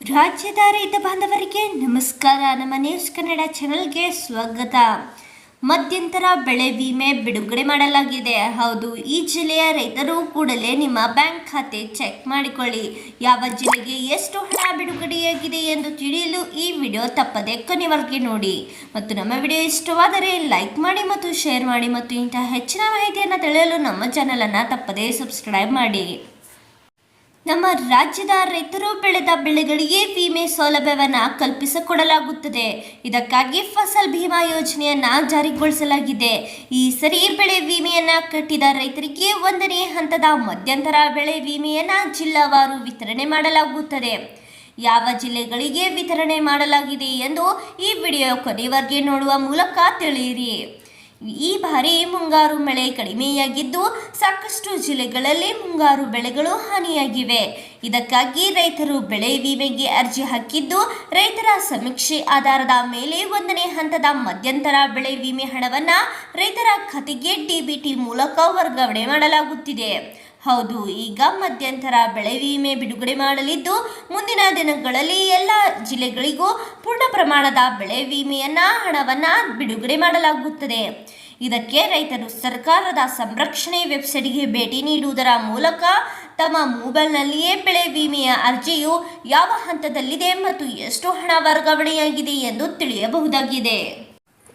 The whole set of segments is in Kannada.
ರಾಜ್ಯದ ರೈತ ಬಾಂಧವರಿಗೆ ನಮಸ್ಕಾರ. ನಮ್ಮ ನ್ಯೂಸ್ ಕನ್ನಡ ಚಾನೆಲ್ಗೆ ಸ್ವಾಗತ. ಮಧ್ಯಂತರ ಬೆಳೆ ವಿಮೆ ಬಿಡುಗಡೆ ಮಾಡಲಾಗಿದೆ. ಹೌದು, ಈ ಜಿಲ್ಲೆಯ ರೈತರು ಕೂಡಲೇ ನಿಮ್ಮ ಬ್ಯಾಂಕ್ ಖಾತೆ ಚೆಕ್ ಮಾಡಿಕೊಳ್ಳಿ. ಯಾವ ಜಿಲ್ಲೆಗೆ ಎಷ್ಟು ಹಣ ಬಿಡುಗಡೆಯಾಗಿದೆ ಎಂದು ತಿಳಿಯಲು ಈ ವಿಡಿಯೋ ತಪ್ಪದೆ ಕೊನೆವರೆಗೆ ನೋಡಿ. ಮತ್ತು ನಮ್ಮ ವಿಡಿಯೋ ಇಷ್ಟವಾದರೆ ಲೈಕ್ ಮಾಡಿ ಮತ್ತು ಶೇರ್ ಮಾಡಿ ಮತ್ತು ಇಂತಹ ಹೆಚ್ಚಿನ ಮಾಹಿತಿಯನ್ನು ತಿಳಿಯಲು ನಮ್ಮ ಚಾನಲನ್ನು ತಪ್ಪದೇ ಸಬ್ಸ್ಕ್ರೈಬ್ ಮಾಡಿ. ನಮ್ಮ ರಾಜ್ಯದ ರೈತರು ಬೆಳೆದ ಬೆಳೆಗಳಿಗೆ ವಿಮೆ ಸೌಲಭ್ಯವನ್ನು ಕಲ್ಪಿಸಿಕೊಡಲಾಗುತ್ತದೆ. ಇದಕ್ಕಾಗಿ ಫಸಲ್ ಭೀಮಾ ಯೋಜನೆಯನ್ನು ಜಾರಿಗೊಳಿಸಲಾಗಿದೆ. ಈ ಸರಿ ಬೆಳೆ ವಿಮೆಯನ್ನು ಕಟ್ಟಿದ ರೈತರಿಗೆ ಒಂದನೇ ಹಂತದ ಮಧ್ಯಂತರ ಬೆಳೆ ವಿಮೆಯನ್ನು ಜಿಲ್ಲಾವಾರು ವಿತರಣೆ ಮಾಡಲಾಗುತ್ತದೆ. ಯಾವ ಜಿಲ್ಲೆಗಳಿಗೆ ವಿತರಣೆ ಮಾಡಲಾಗಿದೆ ಎಂದು ಈ ವಿಡಿಯೋ ಕೊನೆವರೆಗೆ ನೋಡುವ ಮೂಲಕ ತಿಳಿಯಿರಿ. ಈ ಬಾರಿ ಮುಂಗಾರು ಮಳೆ ಕಡಿಮೆಯಾಗಿದ್ದು ಸಾಕಷ್ಟು ಜಿಲ್ಲೆಗಳಲ್ಲಿ ಮುಂಗಾರು ಬೆಳೆಗಳು ಹಾನಿಯಾಗಿವೆ. ಇದಕ್ಕಾಗಿ ರೈತರು ಬೆಳೆ ವಿಮೆಗೆ ಅರ್ಜಿ ಹಾಕಿದ್ದು, ರೈತರ ಸಮೀಕ್ಷೆ ಆಧಾರದ ಮೇಲೆ ಒಂದನೇ ಹಂತದ ಮಧ್ಯಂತರ ಬೆಳೆ ವಿಮೆ ಹಣವನ್ನು ರೈತರ ಖಾತೆಗೆ ಡಿಬಿಟಿ ಮೂಲಕ ವರ್ಗಾವಣೆ ಮಾಡಲಾಗುತ್ತಿದೆ. ಹೌದು, ಈಗ ಮಧ್ಯಂತರ ಬೆಳೆ ವಿಮೆ ಬಿಡುಗಡೆ ಮಾಡಲಿದ್ದು, ಮುಂದಿನ ದಿನಗಳಲ್ಲಿ ಎಲ್ಲ ಜಿಲ್ಲೆಗಳಿಗೂ ಪೂರ್ಣ ಪ್ರಮಾಣದ ಬೆಳೆ ವಿಮೆಯನ್ನ, ಹಣವನ್ನ ಬಿಡುಗಡೆ ಮಾಡಲಾಗುತ್ತದೆ. ಇದಕ್ಕೆ ರೈತರು ಸರ್ಕಾರದ ಸಂರಕ್ಷಣೆ ವೆಬ್ಸೈಟ್ಗೆ ಭೇಟಿ ನೀಡುವುದರ ಮೂಲಕ ತಮ್ಮ ಮೊಬೈಲ್ನಲ್ಲಿಯೇ ಬೆಳೆ ವಿಮೆಯ ಅರ್ಜಿಯು ಯಾವ ಹಂತದಲ್ಲಿದೆ ಮತ್ತು ಎಷ್ಟು ಹಣ ವರ್ಗಾವಣೆಯಾಗಿದೆ ಎಂದು ತಿಳಿಯಬಹುದಾಗಿದೆ.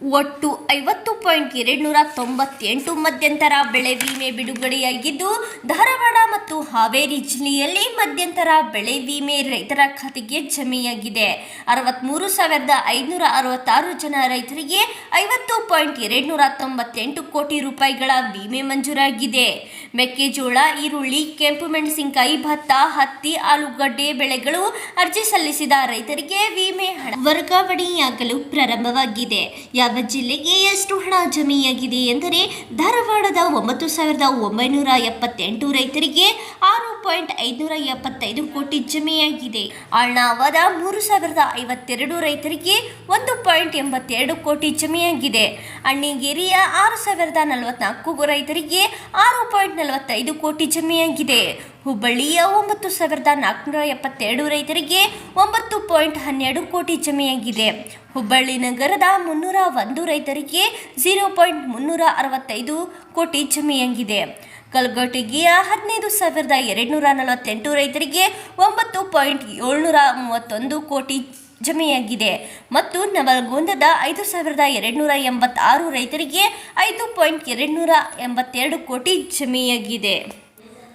ಒಟ್ಟು ಐವತ್ತು ಪಾಯಿಂಟ್ ಎರಡು ನೂರ ತೊಂಬತ್ತೆಂಟು ಮಧ್ಯಂತರ ಬೆಳೆ ವಿಮೆ ಬಿಡುಗಡೆಯಾಗಿದ್ದು, ಧಾರವಾಡ ಮತ್ತು ಹಾವೇರಿ ಜಿಲ್ಲೆಯಲ್ಲಿ ಮಧ್ಯಂತರ ಬೆಳೆ ವಿಮೆ ರೈತರ ಖಾತೆಗೆ ಜಮೆಯಾಗಿದೆ. ಅರವತ್ತ್ಮೂರು ಸಾವಿರದ ಐನೂರ ಅರವತ್ತಾರು ಜನ ರೈತರಿಗೆ ಐವತ್ತು ಪಾಯಿಂಟ್ ಎರಡು ನೂರ ತೊಂಬತ್ತೆಂಟು ಕೋಟಿ ರೂಪಾಯಿಗಳ ವಿಮೆ ಮಂಜೂರಾಗಿದೆ. ಮೆಕ್ಕೆಜೋಳ, ಈರುಳ್ಳಿ, ಕೆಂಪು ಮೆಣಸಿನಕಾಯಿ, ಭತ್ತ, ಹತ್ತಿ, ಆಲೂಗಡ್ಡೆ ಬೆಳೆಗಳು ಅರ್ಜಿ ಸಲ್ಲಿಸಿದ ರೈತರಿಗೆ ವಿಮೆ ಹಣ. ವರ್ಗಾವಣೆಯಾಗಲು ಪ್ರಾರಂಭವಾಗಿದೆ. ಜಿಲ್ಲೆಗೆ ಎಷ್ಟು ಹಣ ಜಮೆಯಾಗಿದೆ ಎಂದರೆ ಧಾರವಾಡದ ಒಂಬತ್ತು ಸಾವಿರದ ಒಂಬೈನೂರ ಎಪ್ಪತ್ತೆಂಟು ರೈತರಿಗೆ ಪಾಯಿಂಟ್ ಐದುನೂರ ಎಪ್ಪತ್ತೈದು ಕೋಟಿ ಜಮೆಯಾಗಿದೆ. ಆಳ್ನಾವದ ಮೂರು ಸಾವಿರದ ಐವತ್ತೆರಡು ರೈತರಿಗೆ ಒಂದು ಪಾಯಿಂಟ್ ಎಂಬತ್ತೆರಡು ಕೋಟಿ ಜಮೆಯಾಗಿದೆ. ಅಣ್ಣಿಗೇರಿಯ ಆರು ಸಾವಿರದ ನಲವತ್ನಾಲ್ಕು ರೈತರಿಗೆ ಆರು ಪಾಯಿಂಟ್ ನಲವತ್ತೈದು ಕೋಟಿ ಜಮೆಯಾಗಿದೆ. ಹುಬ್ಬಳ್ಳಿಯ ಒಂಬತ್ತು ಸಾವಿರದ ನಾಲ್ಕುನೂರ ಎಪ್ಪತ್ತೆರಡು ರೈತರಿಗೆ ಒಂಬತ್ತು ಪಾಯಿಂಟ್ ಹನ್ನೆರಡು ಕೋಟಿ ಜಮೆಯಾಗಿದೆ. ಹುಬ್ಬಳ್ಳಿ ನಗರದ ಮುನ್ನೂರ ಒಂದು ರೈತರಿಗೆ ಝೀರೋ ಪಾಯಿಂಟ್ ಮುನ್ನೂರ ಅರವತ್ತೈದು ಕೋಟಿ ಜಮೆಯಾಗಿದೆ. ಕಲಘಟಗಿಯ ಹದಿನೈದು ಸಾವಿರದ ಎರಡುನೂರ ನಲವತ್ತೆಂಟು ರೈತರಿಗೆ ಒಂಬತ್ತು ಪಾಯಿಂಟ್ ಏಳ್ನೂರ ಮೂವತ್ತೊಂದು ಕೋಟಿ ಜಮೆಯಾಗಿದೆ ಮತ್ತು ನವಲಗುಂದದ ಐದು ಸಾವಿರದ ಎರಡುನೂರ ಎಂಬತ್ತಾರು ರೈತರಿಗೆ ಐದು ಪಾಯಿಂಟ್ ಎರಡುನೂರ ಎಂಬತ್ತೆರಡು ಕೋಟಿ ಜಮೆಯಾಗಿದೆ.